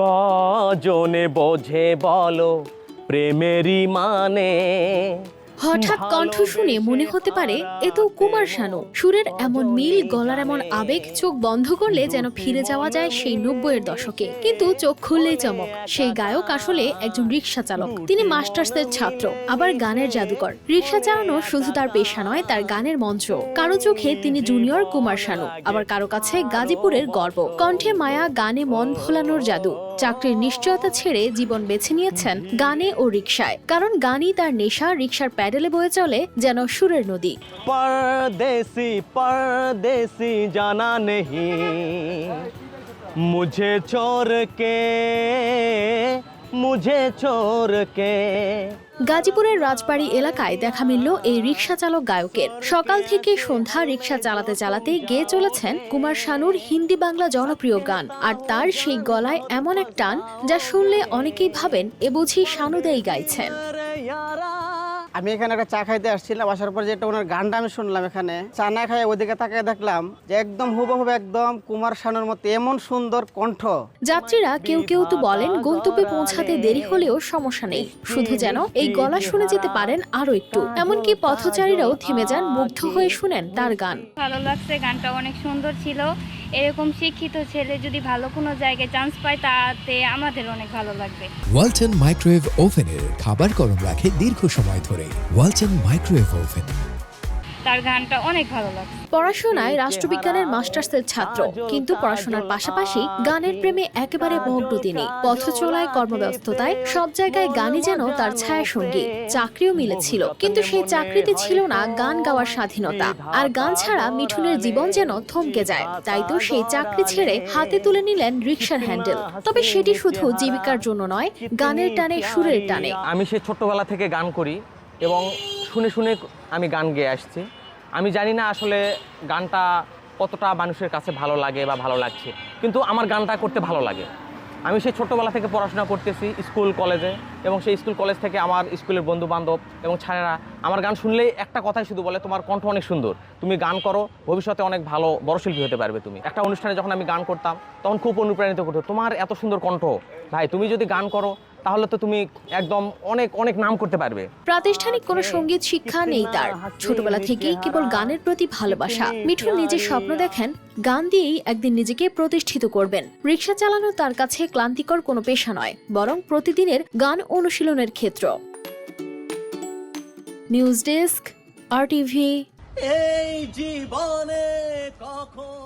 কজনে বোঝে বলো প্রেমেরই মানে? হঠাৎ কণ্ঠ শুনে মনে হতে পারে এ তো কুমার শানু। সুরের এমন মিল গলার এমন আবেগ চোখ বন্ধ করলে যেন ফিরে যাওয়া যায় সেই নব্বইয়ের দশকে। কিন্তু চোখ খুললেই চমক। সেই গায়ক আসলে একজন রিক্সা চালক। তিনি মাস্টার্সের ছাত্র আবার গানের জাদুকর। রিক্সা চালানো শুধু তার পেশা নয় তার গানের মঞ্চ। কারও চোখে তিনি জুনিয়র কুমার শানু আবার কারও কাছে গাজীপুরের গর্ব। কণ্ঠে মায়া গানে মন ভোলানোর জাদু। চাকরির নিশ্চয়তা ছেড়ে জীবন বেছে নিয়েছেন গানে ও রিক্সায় কারণ গানই তার নেশা রিক্সার প্যাডেলে বয়ে চলে যেন সুরের নদী। পরদেশি পরদেশি জানা নেহি মুঝে চোর কে মুঝে চোরকে গাজীপুরের রাজবাড়ি এলাকায় দেখা মিলল এই রিক্সা চালক গায়কের সকাল থেকে সন্ধ্যা রিক্সা চালাতে চালাতে গেয়ে চলেছেন কুমার শানুর হিন্দি বাংলা জনপ্রিয় গান আর তার সেই গলায় এমন এক টান যা শুনলে অনেকেই ভাবেন এ বুঝি শানুদাই গাইছেন আমি এখানে একটা চা খাইতে আসছিলাম আসার পর যেটা ওনার গানটা আমি শুনলাম এখানে চা না খাই ওদিকে তাকিয়ে দেখলাম যে একদম হুবহুব একদম কুমার শানুর মতো এমন সুন্দর কণ্ঠ। যাত্রীরা কেউ কেউ তো বলেন গন্তব্যে পৌঁছাতে দেরি হলেও সমস্যা নেই। শুধু যেন এই গলা শুনে যেতে পারেন আরও একটু। এমনকি পথচারীরাও থেমে যান মুগ্ধ হয়ে শুনেন তার গান। ভালো লাগছে গানটা অনেক সুন্দর ছিল। এরকম শিক্ষিত ছেলে যদি ভালো কোনো জায়গায় চান্স পায়, তাতে আমাদের অনেক ভালো লাগবে। ওয়ালটন মাইক্রোওয়েভ ওভেনের খাবার গরম রাখে দীর্ঘ সময় ধরে। ওয়ালটন মাইক্রোওয়েভ ওভেন তার গানটা অনেক ভালো লাগছে। পড়াশোনায় রাষ্ট্রবিজ্ঞানের মাস্টার্সের ছাত্র কিন্তু পড়াশোনার পাশাপাশি গানের প্রেমে একেবারে মগ্ন তিনি পথ চলায় কর্মব্যস্ততায় সব জায়গায় গানই যেন তার ছায়া সঙ্গী চাকরিও মিলেছিল কিন্তু সেই চাকরিতে ছিল না গান গাওয়ার স্বাধীনতা। আর গান ছাড়া মিঠুনের জীবন যেন থমকে যায় তাই তো সেই চাকরি ছেড়ে হাতে তুলে নিলেন রিক্সার হ্যান্ডেল। তবে সেটি শুধু জীবিকার জন্য নয় গানের টানে সুরের টানে। আমি সে ছোট্টবেলা থেকে গান করি এবং শুনে শুনে আমি গান গেয়ে আসছি। আমি জানি না আসলে গানটা কতটা মানুষের কাছে ভালো লাগে বা ভালো লাগছে, কিন্তু আমার গানটা করতে ভালো লাগে। আমি সেই ছোট্টবেলা থেকে পড়াশোনা করতেছি স্কুল, কলেজে এবং সেই স্কুল, কলেজ থেকে আমার স্কুলের বন্ধু বান্ধব এবং ছাড়েরা আমার গান শুনলেই একটা কথাই শুধু বলে, তোমার কণ্ঠ অনেক সুন্দর, তুমি গান করো, ভবিষ্যতে অনেক ভালো বড় শিল্পী হতে পারবে তুমি। একটা অনুষ্ঠানে যখন আমি গান করতাম, তখন খুব অনুপ্রাণিত করতো, তোমার এত সুন্দর কণ্ঠ, ভাই, তুমি যদি গান করো তাহলে তো তুমি একদম অনেক অনেক নাম করতে পারবে। প্রাতিষ্ঠানিক কোনো সংগীত শিক্ষা নেই তার। ছোটবেলা থেকেই কেবল গানের প্রতি ভালোবাসা। মিঠুন নিজের স্বপ্ন দেখেন গান দিয়েই একদিন নিজেকে প্রতিষ্ঠিত করবেন। রিক্সা চালানো তার কাছে ক্লান্তিকর কোনো পেশা নয় বরং প্রতিদিনের গান অনুশীলনের ক্ষেত্র। নিউজ ডেস্ক আর টিভি। এই জীবনে কখন